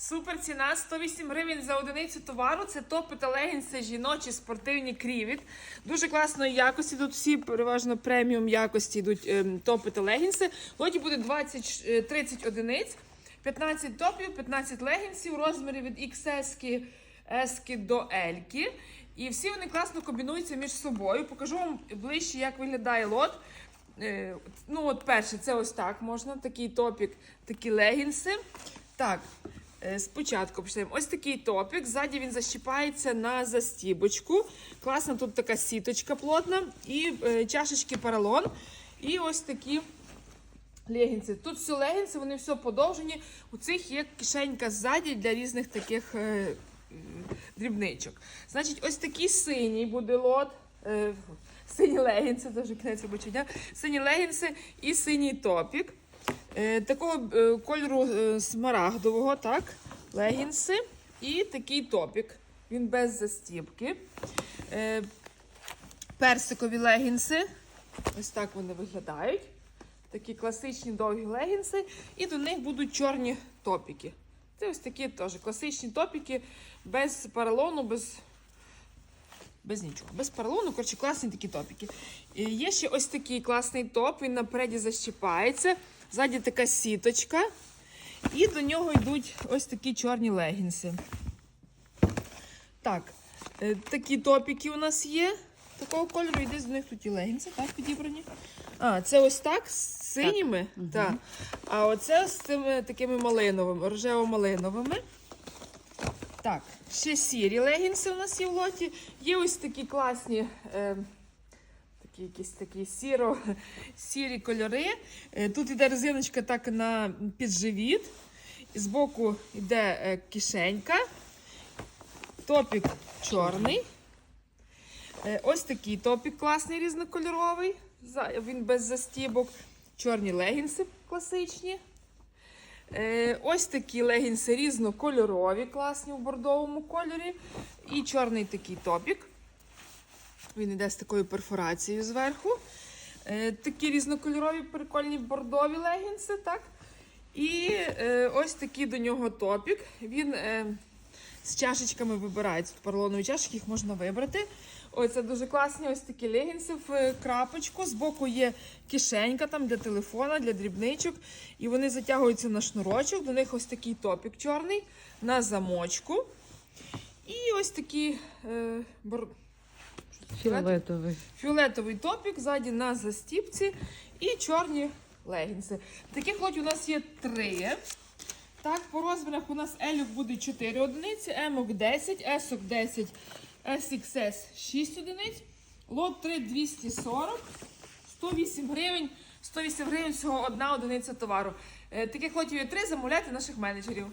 Супер ціна 108 гривень за одиницю товару. Це топи та легінси жіночі спортивні крівіт. Дуже класної якості. Тут всі переважно преміум якості йдуть ем, топи та легінси. Лоті буде 20, е, 30 одиниць, 15 топів, 15 легінсів, розміри від XS S до L. І всі вони класно комбінуються між собою. Покажу вам ближче, як виглядає лот. Е, Ну, от перше, це ось так можна. Такий топік, такі легінси. Так, е, спочатку почнемо. Ось такий топік. Ззаді він защіпається на застібочку. Класна тут така сіточка плотна. І е, чашечки паралон. І ось такі легінси. Тут все легінси, вони все подовжені. У цих є кишенька ззаді для різних таких е, е, дрібничок. Значить, ось такий синій буде лот. Е, сині легінси, вже кінець робочого дня. Сині легінси і синій топік. Е, такого е, кольору е, смарагдового, так, легінси і такий топік. Він без застібки. Персикові легінси. Ось так вони виглядають. Такі класичні довгі легінси. І до них будуть чорні топіки. Це ось такі теж класичні топіки без паралону, без, без нічого. Без паралону, коротше, класні такі топіки. І є ще ось такий класний топ, він напереді защіпається. Ззаді така сіточка. І до нього йдуть ось такі чорні легінси. Так, е, такі топіки у нас є. Такого кольору йде з них тут і легінси, так, підібрані. А, це ось так з синіми. Так. А оце з цими такими малиновими, рожево-малиновими. Так, ще сірі легінси у нас є в лоті. Є ось такі класні. Е, якісь такі сіро, сірі кольори. Е, Тут йде резиночка так на підживіт. Збоку йде е, кишенька. Топік чорний. Е, Ось такий топік класний різнокольоровий. Він без застібок. Чорні легінси класичні. Ось такі легінси різнокольорові, класні в бордовому кольорі. І чорний такий топік. Він йде з такою перфорацією зверху. Е, такі різнокольорові, прикольні бордові легінси, так? І е, ось такий до нього топік. Він е, з чашечками вибирається. Тут поролонові чашечки, їх можна вибрати. Ось це дуже класні ось такі легінси в е, крапочку. Збоку є кишенька там для телефона, для дрібничок. І вони затягуються на шнурочок. До них ось такий топік чорний на замочку. І ось такий е, бор... Фіолетовий. Фіолетовий топік, ззаді на застіпці і чорні легінси. Таких лотів у нас є три. Так, по розмірах у нас L буде 4 одиниці, M 10, S 10, SXS 6 одиниць. Лот 3 240, 108 гривень. 108 гривень всього одна одиниця товару. Е, Таких лотів є три, замовляйте наших менеджерів.